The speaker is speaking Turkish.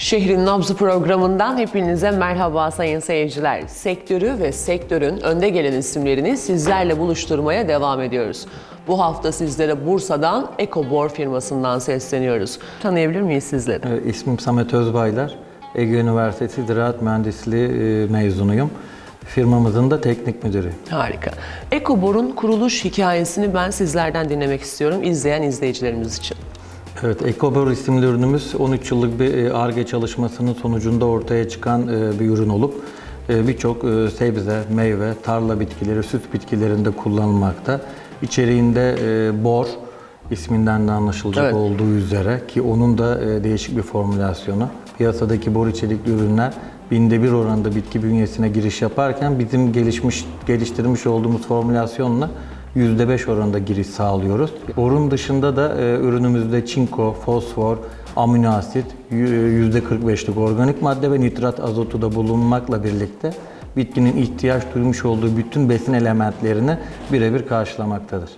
Şehrin Nabzı programından hepinize merhaba sayın seyirciler. Sektörü ve sektörün önde gelen isimlerini sizlerle buluşturmaya devam ediyoruz. Bu hafta sizlere Bursa'dan Ekobor firmasından sesleniyoruz. Tanıyabilir miyiz sizleri? Ee, İsmim Samet Özbaylar. Ege Üniversitesi Ziraat Mühendisliği e, mezunuyum. Firmamızın da teknik müdürü. Harika. Ekobor'un kuruluş hikayesini ben sizlerden dinlemek istiyorum izleyen izleyicilerimiz için. Evet, Ekobor isimli ürünümüz 13 yıllık bir ARGE çalışmasının sonucunda ortaya çıkan e, bir ürün olup e, birçok e, sebze, meyve, tarla bitkileri, süs bitkilerinde kullanılmakta. İçeriğinde bor isminden de anlaşılacak Evet. olduğu üzere ki onun da değişik bir formülasyonu. Piyasadaki bor içerikli ürünler binde bir oranda bitki bünyesine giriş yaparken bizim gelişmiş geliştirmiş olduğumuz formülasyonla %5 oranında giriş sağlıyoruz. Borun dışında da e, ürünümüzde çinko, fosfor, amino asit, y- %45'lik organik madde ve nitrat azotu da bulunmakla birlikte bitkinin ihtiyaç duymuş olduğu bütün besin elementlerini birebir karşılamaktadır.